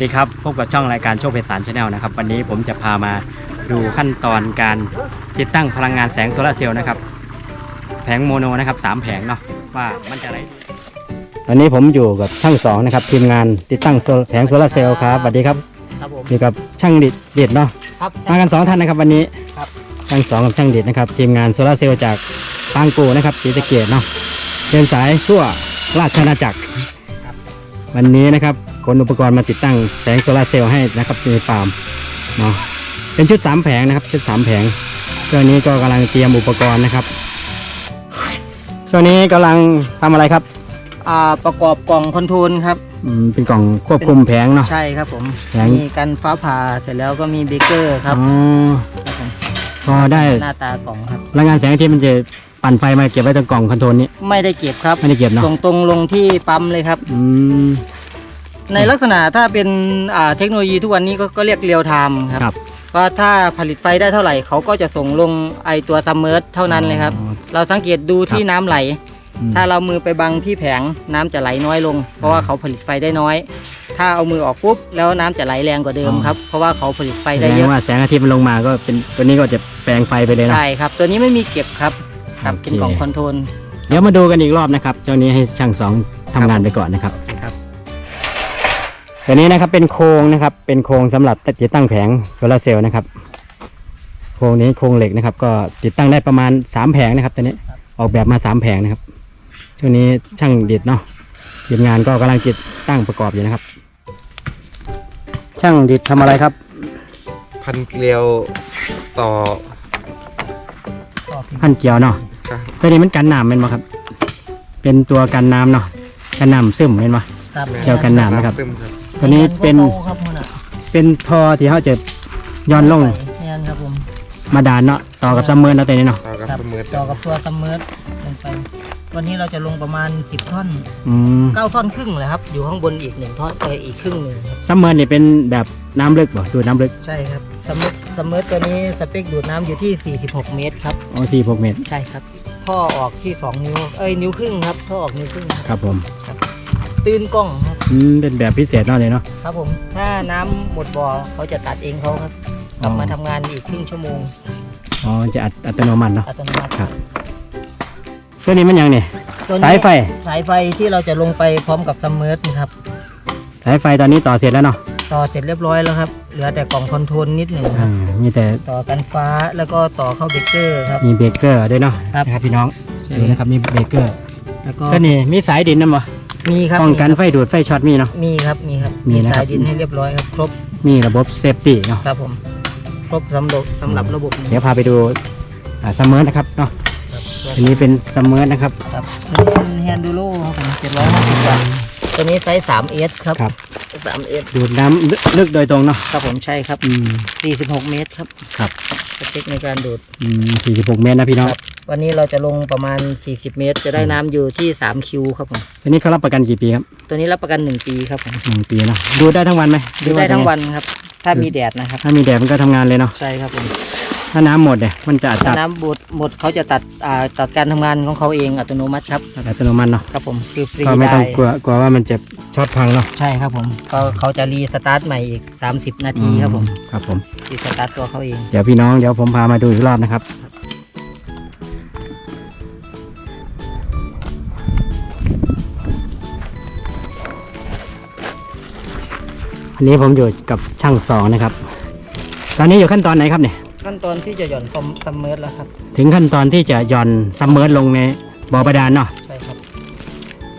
สดีครับ พบกับช่องรายการโชคเพชรสารชาแนลนะครับ วันนี้ผมจะพามาดูขั้นตอนการติดตั้งพลังงานแสงโซลาร์เซลล์นะครับ แผงโมโนนะครับสามแผงเนาะว่ามันจะอะไร ตอนนี้ผมอยู่กับช่างสองนะครับทีมงานติดตั้งโซลแผงโซลาร์เซลล์ครับสวัสดีครับครับผมอยู่กับช่างดิดดิดเนาะครับมากันสองท่านนะครับวันนี้ครับ ช่างสองกับช่างดิดนะครับทีมงานโซลาร์เซลล์จากปางกูนะครับศรีสะเกดเนาะเดินสายทั่วราชอาณาจักร วันนี้นะครับ ขนอุปกรณ์มาติดตั้งแสงโซลาร์เซลล์ให้นะครับในฟาร์มเนาะเป็นชุดสามแผงนะครับชุดสามแผงช่วงนี้ก็กำลังเตรียมอุปกรณ์นะครับช่วงนี้กำลังทำอะไรครับอ่าประกอบกล่องคอนโทรลครับอืมเป็นกล่องควบคุมแผงเนาะใช่ครับผมแผงมีกันฟ้าผ่าเสร็จแล้วก็มีเบรกเกอร์ครับอ๋อครับผมพอได้หน้าตากล่องครับพลังงานแสงอาที่มันจะปั่นไฟมาเก็บไว้ตรงกล่องคอนโทรลนี้ไม่ได้เก็บครับไม่ได้เก็บเนาะตรงตรงๆลงที่ปั๊มเลยครับอืม ในลักษณะถ้าเป็นอ่าเทคโนโลยีทุกวันนี้ก็ก็เรียกเรียลไทม์ครับครับว่าถ้าผลิตไฟได้เท่าไหร่เขาก็จะส่งลงไอตัวซัมเมอร์เท่านั้นเลยครับ อ๋อเราสังเกตดูที่น้ำไหล อืม ถ้าเรามือไปบังที่แผงน้ำจะไหลน้อยลง เพราะว่าเขาผลิตไฟได้น้อย ถ้าเอามือออกปุ๊บแล้วน้ำจะไหลแรงกว่าเดิมครับ เพราะว่าเขาผลิตไฟแสได้ดเยงอะ ว่าแสงอาทิตย์มันลงมาก็เป็นตัวนี้ก็จะแปลงไฟไปเลยเนาะใช่ครับ ตัวนี้ไม่มีเก็บครับครับโอเค เป็นกล่องคอนโทรล เดี๋ยวมาดูกันอีกรอบนะครับช่วงนี้ให้ช่างสองทำงานไปก่อนนะครับครับ ตัวนี้นะครับเป็นโครงนะครับ เป็นโครงสำหรับติดตั้งแผงโซลาร์เซลล์นะครับ โครงนี้โครงเหล็กนะครับ ก็ติดตั้งได้ประมาณสามแผงนะครับตัวนี้ออกแบบมาสามแผงนะครับ ช่วงนี้ช่างดิดเนาะทีมงานก็กำลังติดตั้งประกอบอยู่นะครับ ช่างดิดทำอะไรครับ พันเกลียวต่อพันเกลียวเนาะครับตัวนี้มันกันน้ำเป็นไหมครับ เป็นตัวกันน้ำเนาะกันน้ำซึมเป็นไหมครับเกี่ยวกันน้ำนะครับซึมครับ ตัวนี้เป็นครับมันอะเป็นท่อที่เขาจะย้อนลงเนี่ยครับผมมาดานเนาะต่อกับซัมเมอร์เนาะตัวนี้เนาะต่อกับครับประเมินต่อกับตัวซัมเมอร์ลงไป วันนี้เราจะลงประมาณ 10 ท่อน อืม9 ท่อนครึ่งเลยครับ อยู่ข้างบนอีกหนึ่งท่อนเอออีกครึ่งหนึ่งครับซัมเมอร์นี่เป็นแบบน้ำลึกบ่ดูดน้ำลึกใช่ครับซัมเมอร์ซัมเมอร์ตัวนี้สเปคดูดน้ำอยู่ที่ 46 เมตรครับ โอ้สี่หกเมตรใช่ครับ ท่อออกที่ 2 นิ้ว เอ้ย นิ้วครึ่งครับ ท่อออกนิ้วครึ่งครับ ครับผม ตื้นกล้องครับอืมเป็นแบบพิเศษเนาะเลยเนาะ ครับผม ถ้าน้ำหมดบ่อเขาจะตัดเองเขาครับกลับมาทำงานอีกครึ่งชั่วโมงอ๋อจะอัตอัตโนมัติเนาะ อัตโนมัติครับ ตัวนี้มันยังเนี่ยตัวนี้สายไฟ สายไฟที่เราจะลงไปพร้อมกับซัมเมอร์นะครับ สายไฟตอนนี้ต่อเสร็จแล้วเนาะต่อเสร็จเรียบร้อยแล้วครับ เหลือแต่กล่องคอนโทรลนิดหนึ่งคอ่ารับ มีแต่ต่อกันฟ้าแล้วก็ต่อเข้าเบรกเกอร์ครับ มีเบรกเกอร์ด้วยเนาะครับ นะครับพี่น้องใช่ดูนะครับมีเบรกเกอร์แล้วก็ตัวนี้มีสายดินนะบ่ มีครับป้องกันไฟดูดไฟช็อตมีเนาะ มีครับมีครับมีนะครับ สายดินให้เรียบร้อยครับ ครบมีระบบเซฟตี้เนาะครับผม ครบสำหรับสำหรับระบบนี้เดี๋ยวพาไปดูอ่าซัมเมอร์นะครับเนาะครับอันนี้เป็นซัมเมอร์นะครับ ครับนี่เป็นแฮนดูโร่ครับผมเจ็ดร้อยห้าสิบบาทตัวนี้ไซส์สามเอสครับครับ สามเอสดูดน้ำลึกลึกโดยตรงเนาะครับผมใช่ครับอืมสี่สิบหกเมตรครับครับสเปคในการดูดอืม46 เมตรนะพี่น้องครับ วันนี้เราจะลงประมาณ 40 เมตร จะได้น้ำอยู่ที่3คิวครับผมตัวนี้เขารับประกันกี่ปีครับตัวนี้รับประกัน 1 ปีครับผมหนึ่งปีเนาะดูได้ทั้งวันไหมหดูรือได้ว่าทั้งยัวันครับ ถ้ามีแดดนะครับ ถ้ามีแดดมันก็ทำงานเลยเนาะใช่ครับผมถ้าน้ำหมดเนี่ยมันจะอัดถ้าตัดน้ำบดหมดเขาจะตัดอ่าตัดการทำงานของเขาเองอัตโนมัติครับอัตโนมัติเนาะครับผมคือฟรีก็ไม่ได้ต้องกลัวกลัวว่ามันจะช็อตพังเนาะใช่ครับผมก็เขาจะรีสตาร์ทใหม่อีก 30 นาทีครับผมครับผม รีสตาร์ทตัวเขาเอง เดี๋ยวพี่น้องเดี๋ยวผมพามาดูอีกรอบนะครับ อันนี้ผมอยู่กับช่างสองนะครับ ตอนนี้อยู่ขั้นตอนไหนครับเนี่ย ขั้นตอนที่จะหย่อนซัมซัมเมอร์แล้วครับ ถึงขั้นตอนที่จะหย่อนซัมเมอร์ลงในบ่อบาดาลเนาะ ใช่ครับ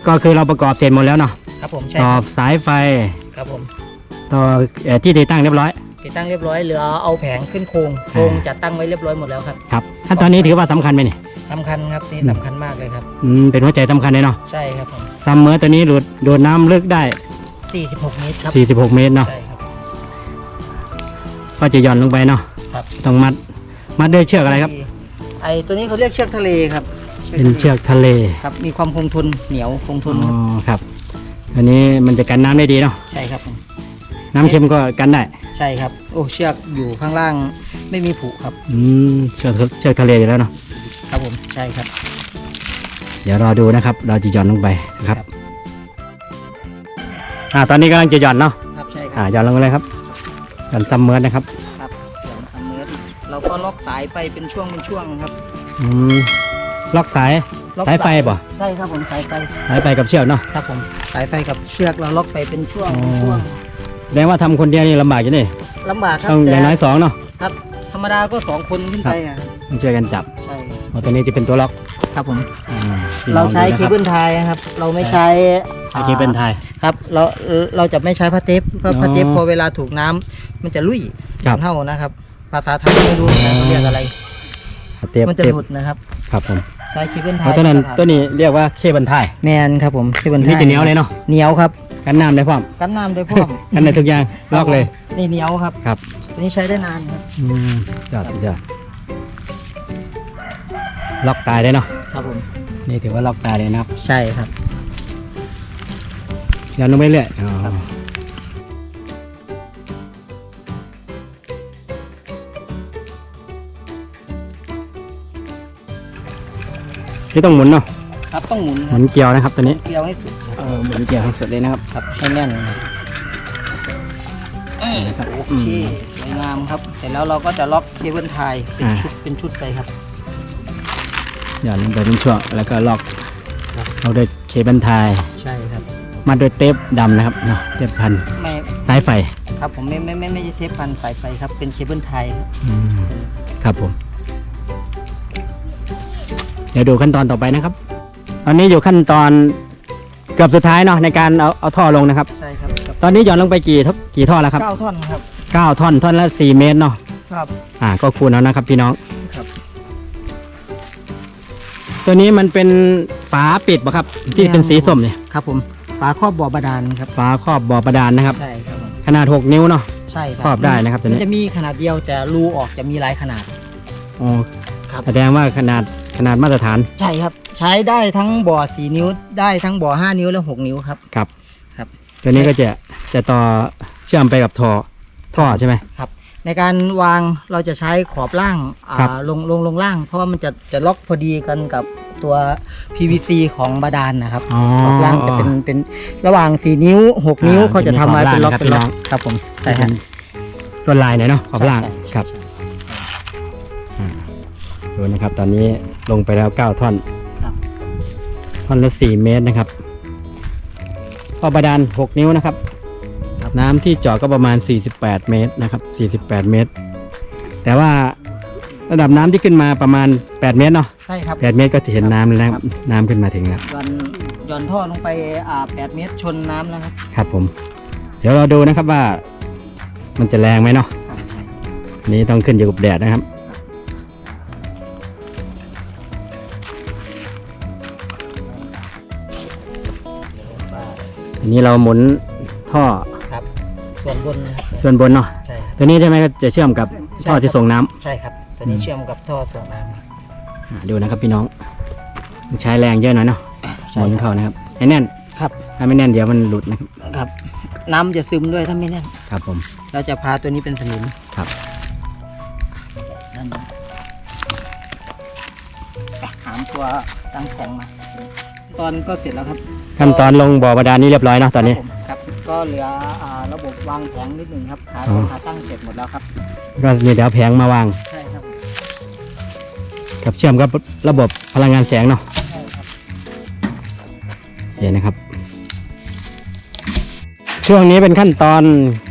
ก็คือเราประกอบเสร็จหมดแล้วเนาะ ครับผม ใช่ต่อครับสายไฟ ครับผม ต่อเอ่อที่ติดตั้งเรียบร้อย ติดตั้งเรียบร้อยเหลือเอาแผงขึ้นโครงโครงจะตั้งไว้เรียบร้อยหมดแล้วครับครับ ขั้นตอนนี้ถือว่าสำคัญไหมเนี่ยสำคัญครับนี่อืมสำคัญมากเลยครับ อืมเป็นหัวใจสำคัญเลยเนาะ ใช่ครับผม ซัมเมอร์ตัวนี้ดูดดูดน้ำลึกได้ 46 เมตรครับ46เมตรเนาะใช่ครับ ก็จะหย่อนลงไปเนาะครับ ต้องมัด มัดด้วยเชือกอะไรครับ ไอตัวนี้เขาเรียกเชือกทะเลครับเป็นเชือกทะเลครับ มีความคงทนเหนียวคงทอ๋นอครับ อันนี้มันจะกันน้ำได้ดีเนาะใช่ครับผมน้ำเค็มก็กันได้ ใช่ครับ โอ้เชือกอยู่ข้างล่างไม่มีผุครับอืมเชือกเชือกทะเลอยู่แล้วเนาะครับผมใช่ครับ เดี๋ยวรอดูนะครับ เราจะหย่อนลงไปนะครับครับ อ่าตอนนี้กำลังจะหย่อนเนาะครับใช่คคอ่ารับหย่อนลงไปเลยครับหย่อนซัมเมอร์นะครับครับเดี๋ยวซัมเมอร์เราก็ล็อกสายไปเป็นช่วงเป็นช่วงครับอืมล็อกสายล็อกสายไฟป่ะใช่ครับผมสายไฟสายไฟกับเชือกเนาะครับผมสายไฟกับเชือกเราล็อกไปเป็นช่วงอ๋อเป็นช่วงแสดงว่าทำคนเดียวนี่ลำบากอยู่นี่ลำบากครับต้องอแต่ย่างน้อยสองเนาะครับ ธรรมดาก็สองคนขึ้นไปอะต้องช่วยกันจับใช่เพราะตัวนี้จะเป็นตัวล็อกครับผม อ่พี่เราน้องใช้ดูเคนะรับ เบิลไทยครับ เราไม่ใช้ ใช้เคเบิลไทย ครับเราเราจะไม่ใช้พลาสเทปเพราะอ๋อพลาสเทปพอเวลาถูกน้ำมันจะลุยครับ เท่านะครับ ภาษาไทยไม่รู้นะเขาเรียกอะไร เตียบมันจะเตียบหลุดนะครับครับผมใช้เคเบิลไทเพราะยตัวนั้นครับตัวนี้เรียกว่าเคเบิลไทยแมนครับผมเคเบิลไทนี่ยจะเหนียวเลยเนาะเหนียวครับกันน้ำได้พร้อมกันน้ำได้พร้อมกันได้ทุกอย่างล็อกเลยนี่เหนียวครับครับตัวนี้ใช้ได้นานครับ อืมจอดจอดล็อกตายได้เนาะครับผมนี่ถือว่าล็อกตายเลยนะครับ ใช่ครับ ย้อนลงไปเรื่อยอ๋อนี่ต้องหมุนเนาะครับต้องหมุนหคมุรับนเกลียวนะครับตัวนี้เกลียวให้สุดครับเออหมุนเกลียวให้สุดเลยนะครับครับให้แน่นครับนะครับโออืเคมสวยงามครับ เสร็จแล้วเราก็จะล็อกเคเบิลไทยเป็นอ่าชุดเป็นชุดไปครับหย่อนลงไปเป็นช่วงแล้วก็ล็อกครับเอาด้วยเคเบิลไทยใช่ครับ มาด้วยเทปดำนะครับเนาะเทปพันไม่สายไฟครับผมไม่ไม่ไม่ไม่ใช่เทปพันสายไฟครับเป็นเคเบิลไทยครับอืมครับผม เดี๋ยวดูขั้นตอนต่อไปนะครับ ตอนนี้อยู่ขั้นตอนเกือบสุดท้ายเนาะในการเอาเอาท่อลงนะครับ ใช่ครับครับตอนนี้หย่อนลงไปกี่ท่อกี่ท่อแล้วครับเก้าท่อนครับเก้าท่อนท่อนละสี่เมตรเนาะ ครับ อ่าก็คูณเอานะครับพี่น้องครับ ตัวนี้มันเป็นฝาปิดปะครับ ที่เป็นสีส้มเนี่ยครับผม ฝาครอบบ่อบาดาลครับฝาครอบบ่อประดานนะครับ ใช่ครับผมขนาด 6 นิ้วเนาะใช่ครับครอบได้นะครับตัวนี้มันจะมีขนาดเดียวแต่รูออกจะมีหลายขนาด อ๋อครับ แสดงว่าขนาดขนาดมาตรฐาน ใช่ครับ ใช้ได้ทั้งบ่อสี่นิ้ว ได้ทั้งบ่อห้านิ้วและหกนิ้วครับ ครับ ครับ ตัวนี้ก็จะจะต่อเชื่อมไปกับท่อท่อใช่ไหมครับ ในการวางเราจะใช้ขอบล่างอ่าครับ ลงลงลงล่าง เพราะว่ามันจะจะล็อกพอดีกันกับตัว PVC ของบาดาลนะครับอ๋อ ขอบล่างจะเป็นเป็นระหว่าง 4 นิ้ว 6 นิ้วอ่าเขาจะทำมาเป็นล็อกจะมีเป็นล็อกขอบล่างครับผมใช่แต่ฮะ ลวดลายหน่อยเนาะขอบล่างใช่ครับใช่อ่าดูนะครับ ตอนนี้ลงไปแล้ว 9 ท่อนครับ ท่อนละ4เมตรนะครับท่อบาดาล6นิ้วนะครับ น้ำที่เจาะก็ประมาณ 48 เมตรนะครับ 48 เมตร แต่ว่าระดับน้ำที่ขึ้นมาประมาณ 8 เมตรเนาะใช่ครับ 8 เมตรก็จะเห็นน้ำแล้วนะครับน้ำขึ้นมาถึงแล้วหย่อนหย่อนท่อลงไปอ่า8เมตรชนน้ำแล้วครับ ครับผม เดี๋ยวเราดูนะครับว่า มันจะแรงไหมเนาะครับใช่อันนี้ต้องขึ้นอยู่กับแดดนะครับ อันนี้เราหมุนท่อครั บส่วนบนนะครับส่วนบนเนาะใช่ครับตัวนี้ใช่ไหมก็จะเชื่อมกับท่อที่ส่งน้ำใช่ครับตัวนี้อืมเชื่อมกับท่อส่งน้อ่าดูนะครับพี่น้องต้องใช้แรงเยอะหน่อยเนาะำหมุนเข้านะครับให้แน่นครับ ถ้าไม่แน่นเดี๋ยวมันหลุดนะครับครับ น้ำจะซึมด้วยถ้าไม่แน่นครับผมเราจะพาตัวนี้เป็นสนิมครับด้านบนอะหามตัวตั้งแข็งมา ตอนก็เสร็จแล้วครับขั้นตอนลงบ่อบาดาลนี่เรียบร้อยเนาะตอนนี้ครับผมครับ ก็เหลืออ่าระบบวางแผงนิดหนึ่งครับขาอ๋อขาตั้งเสร็จหมดแล้วครับก็นี่เดี๋ยวแผงมาวางใช่ครับกับเชื่อมกับระบบพลังงานแสงเนาะใช่ครับเห็นนะครับ ช่วงนี้เป็นขั้นตอน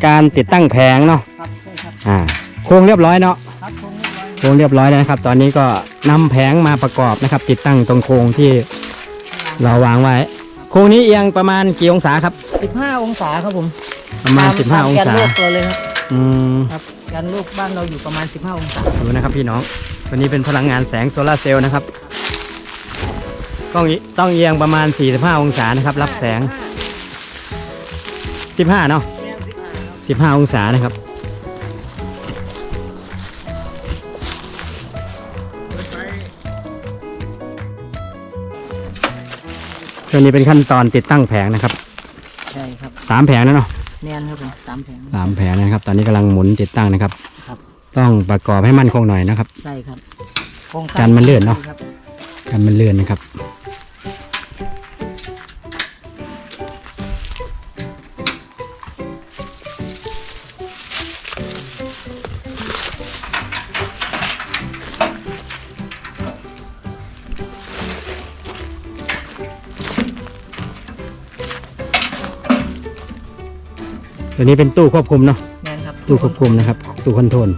การติดตั้งแผงเนาะครับใช่ครับอ่าโครงเรียบร้อยเนาะ ครับตรงนี้ร้อยโครงเรียบร้อยแล้วนะครับ ตอนนี้ก็นำแผงมาประกอบนะครับ ติดตั้งตรงโครงที่เราวางไว้ โครงนี้เอียงประมาณกี่องศาครับ สิบห้าองศาครับผมประมาณต15 องแกนศาโลกตัวเลยครับอืมครับแกนโลกบ้านเราอยู่ประมาณ 15 องศาดูนะครับพี่น้องตัวนี้เป็นพลังงานแสงโซลาร์เซลล์นะครับต้องอิต้องเอียงประมาณ 45 องศานะครับ รับแสง 15 เนาะ15 องศานะครับตัวนี้เป็นขั้นตอนติดตั้งแผงนะครับใช่ครับ สามแผงแล้วเนาะแน่นครับผมสามแผง สามแผงนะครับ ตอนนี้กำลังหมุนติดตั้งนะครับครับ ต้องประกอบให้มั่นคงหน่อยนะครับใช่ครับโครงกันมันเลื่อนเนอะครับ กันมันเลื่อนนะครับ ตัวนี้เป็นตู้ควบคุมเนาะ แมนครับตู้ควบคุมนะครับ ตู้คอนโทรล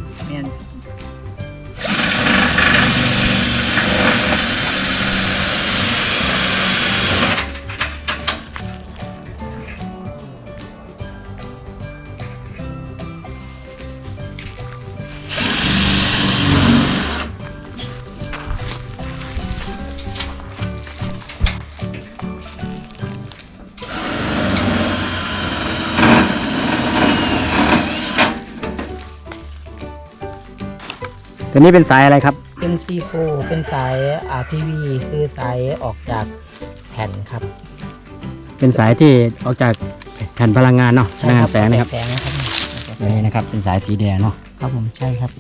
นตัวนี้เป็นสายอะไรครับเป็น C4 เป็นสาย RTV คือสายออกจากแผ่นครับเป็นสายที่ออกจากแผ่นพลังงานเนาะพลังงานแสงนะครับแสงนะครับตัวนี้นะครับ เป็นสายสีแดงเนาะครับผมใช่ครับ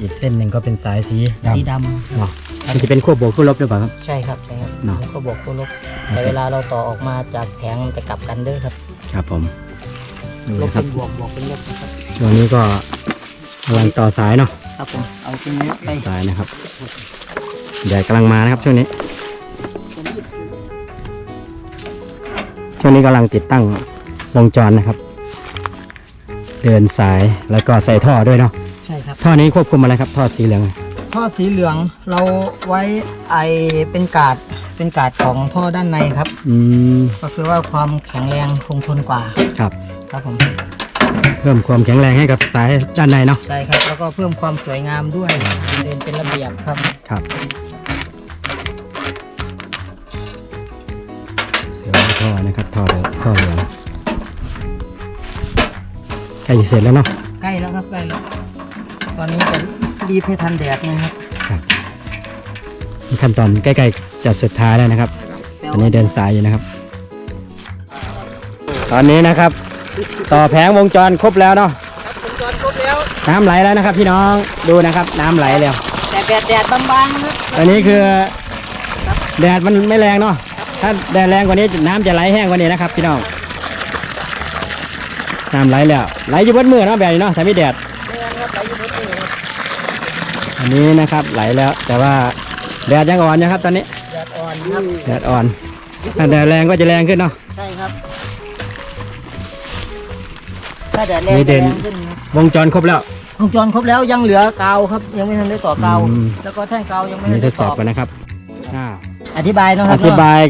อีกเส้นหนึ่งก็เป็นสายสีดสีดำเนาะมันจะเป็นขั้วบวกขั้วลบหรือเปล่าครับำใช่ครับใช่ครับเนาะแล้วก็บวกคู่ลบแต่เวลาเราต่อออกมาจากแผงมันจะกลับกันเด้อครับครับผมดูลบนะครับเป็นบวกบวกเป็นลบนะครับช่วงนี้ก็กำลังต่อสายเนาะ ครับผมเอาตรงนี้ไปสายนะครับแดดกำลังมานะครับช่วงนี้ ช่วงนี้กำลังติดตั้งวงจรนะครับ เดินสายแล้วก็ใส่ท่อด้วยเนาะใช่ครับท่อนี้ควบคุมอะไรครับท่อสีเหลืองท่อสีเหลืองเราไว้ไอเป็นกาดเป็นกาดของท่อด้านในครับ อืมก็คือว่าความแข็งแรงคงทนกว่าครับ ครับผมเพิ่มความแข็งแรงให้กับสายด้านในเนาะใช่ครับ แล้วก็เพิ่มความสวยงามด้วยเดินเป็นระเบียบครับครับเสียงท่อนะครับท่อเหลืองท่อเหลืองใกล้จะเสร็จแล้วเนาะใกล้แล้วครับใกล้แล้วตอนนี้จะรีบให้ทันแดดนะครับขั้นตอนใกล้ๆจะสุดท้ายแล้วนะครับตอนนี้เดินสายอยู่นะครับ ตอนนี้นะครับ ต่อแผงวงจรครบแล้วเนาะครับวงจรครบแล้ว น้ำไหลแล้วนะครับ พี่น้องดูนะครับน้ำไหลแล้วแต่แดดแดดบางๆครับตอนนี้คือแดดมันไม่แรงเนาะถ้าแดดแรงกว่านี้น้ำจะไหลแห้งกว่านี้นะครับ พี่น้องน้ำไหลแล้วไหลอยู่บนมือเนาะแบบนี้เนาะถ้าไม่แดดเดินครับไหลอยู่บนมือครับอันนี้นะครับไหลแล้ว แต่ว่าแดดยังอ่อนนะครับ ตอนนี้แดดอ่อนครับแดดอ่อนถ้าแดดแรงก็จะแรงขึ้นเนาะใช่ ถ้าแดดแรงนี่เด่น จะแรงขึ้นครับวงจรครบแล้ว วงจรครบแล้วยังเหลือกาวครับ ยังไม่ทันได้ต่อกาว อืม แล้วก็แท่งกาวยังไม่นี่ทันทได้ดสต่ออบกันนะครับอ่าอธิบายเนอะคอรับธิบาย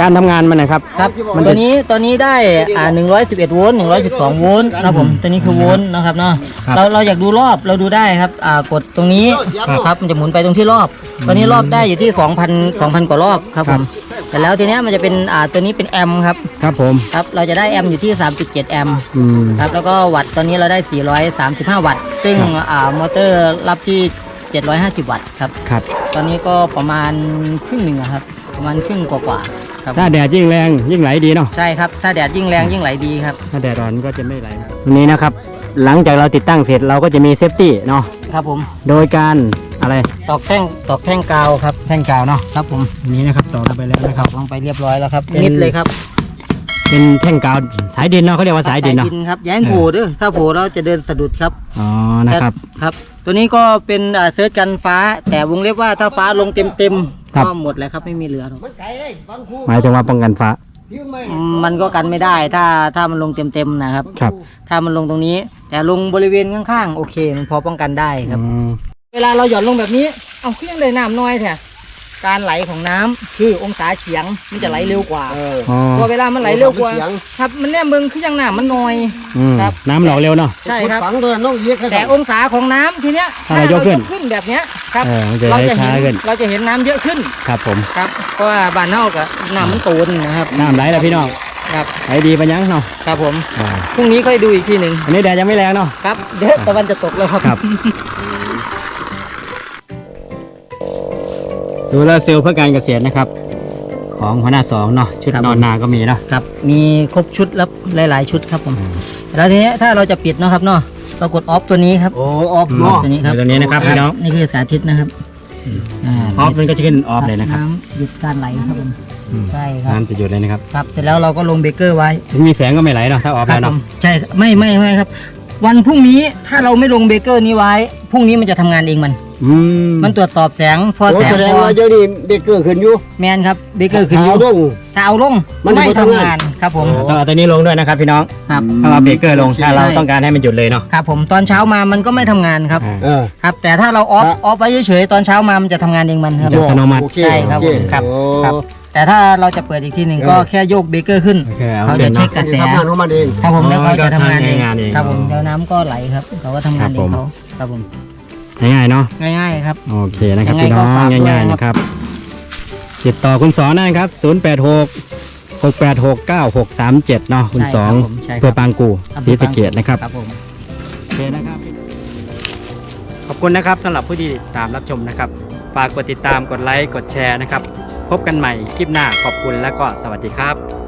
การทำงานมันนะครับครับมันตัจะวนี้ตัวนี้ได้อ่า111โวลต์112โวลต์นะครับผมตัวนี้คือโวลต์นะครับเนาะครับเราเราอยากดูรอบเราดูได้ครับอ่ากดตรงนี้ครับครับมันจะหมุนไปตรงที่รอบตอนนี้รอบได้อยู่ที่2,000 2,000กว่ารอบครับคผรับ มแต่แล้วทีเนี้ยมันจะเป็นอ่าตัวนี้เป็นแอมป์ครับครับผม ครับเราจะได้แอมป์อยู่ที่ 3.7 แอมป์ อืม ครับแล้วก็วัตต์ตอนนี้เราได้ 435 วัตต์ ซึ่งครับอ่ามอเตอร์รับที่ 750 วัตต์ครับ ครับ ตอนนี้ก็ประมาณครึ่งหนึ่งอะครับ ประมาณครึ่งกว่าๆ ครับถ้าแดดยิ่งแรงยิ่งไหลดีเนาะใช่ครับ ถ้าแดดยิ่งแรงยิ่งไหลดีครับ ถ้าแดดร้อนก็จะไม่ไหลวันนี้นะครับ หลังจากเราติดตั้งเสร็จเราก็จะมีเซฟตี้เนาะครับผมโดยการอะไรตอกแท่งตอกแท่งกาวครับแท่งกาวเนาะครับผมอันนี้นะครับต่อกันไปแล้วนะคตรัอบกลงไปเรียบร้อยแล้วครับเป็นมิดเลยครับ เป็นแท่งกาวสายดินเนาะเขาเรียกว่าสายดินเนาะครับย้ายโผล่เด้วยถ้าโผล่เราจะเดินสะดุดครับอ๋อนะครับครับ ตัวนี้ก็เป็นอ่าเซิร์ชกันฟ้า แต่วงเล็บว่าถ้าฟ้าลงเต็มเต็มๆ ครับ ก็หมดเลยครับไม่มีเหลือหรอกหมายถึงว่าป้องกันฟ้ามันก็กันไม่ได้ถ้าถ้ามันลงเต็มเต็มๆนะครับ ครับ ถ้ามันลงตรงนี้ แต่ลงบริเวณข้างๆโอเค มันพอป้องกันได้ครับ อืมเวลาเราหย่อนลงแบบนี้ เอาเครื่องเลยน้ำน้อยแท้ การไหลของน้ำคือองศาเฉียงมันจะไหลเร็วกว่าอ๋อพอเวลามันไหลเร็วกว่าครับ มันแน่มึงคือยังน้ำมันน้อย อืมครับ น้ำหลอกเร็วเนาะ ใช่ครับ ฝังเลยน้องเยียกแต่องศาของน้ำทีเนี้ยถ้าเรายกขึ้นขึ้นแบบเนี้ยครับเออมันจะเราได้จะช้าเห็ขึ้นนเราจะเห็นน้ำเยอะขึ้นครับผมครับ เพราะว่าบ้านเฮากับน้ำมันตูนนะครับน้ำไหลแล้วพี่น้องครับ ไหลดีปะยังเนาะครับผมอ่าพรุ่งนี้ค่อยดูอีกทีหนึ่งอันนี้แดดยังไม่แรงเนาะ ครับ เดี๋ยวตะวันจะตกแล้วครับ ครับ โซลาร์เซลล์เพื่อการเกษตรนะครับ ของหัวหน้าสองเนาะชุดครับนอนนาก็มีเนาะ ครับ มีครบชุดแล้วหลายๆ ชุดครับผมแล้วทีนี้ถ้าเราจะปิดเนาะครับเนาะเรากดออฟตัวนี้ครับ โอ้ออฟอืมเนาะ ตัวนี้ครับอยู่ตรงนี้นะครับพี่น้อง นี่คือสาธิตนะครับาออฟมันก็จะขึ้นออฟเลยนะครับน้ำหยุดการไหลครับผมอืม ใช่ครับ น้ำจะหยุดเลยนะครับครับเสร็จแล้วเราก็ลงเบเกอร์ไว้ถึงมีแสงก็ไม่ไหลเนาะถ้าออฟครัแล้วผเนาะมใช่ไม่ไม่ไม่ครับ วันพรุ่งนี้ถ้าเราไม่ลงเบเกอร์นี้ไว้พรุ่งนี้มันจะทำงานเองมัน อืมมันตรวจสอบแสงพอโอ้แสงแสดงพอว่าเดี๋ยวนี้เด็กเกิดขึ้นอยู่แมนครับเบเกอร์ขึ้นอขาวยู่ดงถ้าเอาลงมันไม่ไม่ทำทำงานงานครับผม ต้องเอาตัวนี้ลงด้วยนะครับพี่น้องครับต้องเอาเบรกเกอร์ลงถ้าเราใช่ต้องการให้มันหยุดเลยเนาะครับผมตอนเช้ามามันก็ไม่ทำงานครับ อ่า เออ ครับแต่ถ้าเราออฟครับ ออฟไว้เฉยๆตอนเช้ามามันจะทำงานเองมันครับ จะ อัตโนมัติ โอเคใช่ครับโอเครับโอ้ ครับ แต่ถ้าเราจะเปิดอีกทีหนึ่งเออก็แค่โยกเบเกอร์ขึ้น โอเคเอาเขาเด่จะนเช็เนาะคกระแสทำงานของมันเอง ครับผมแล้วเขาจะทำงานเองทำงานเองครับผมแล้วน้ำก็ไหลครับเขาก็ทำงานเอครับผงมเขาครับผม ง่ายๆเนาะง่ายๆครับ โอเคนะครับยังไงพี่น้องก็ฝากด้วยง่ายๆนะครับนะครับ ติดต่อคุณสอนได้ครับ 086 686 9637เนาะคุณใช่สคอรังบผมใช่ครับเพื่อปางกูศรีสะเกดนะครับครับผมโอเคนะครับ ขอบคุณนะครับสำหรับผู้ที่ติดตามรับชมนะครับ ฝากกดติดตามกดไลค์กดแชร์นะครับ พบกันใหม่คลิปหน้าขอบคุณและก็สวัสดีครับ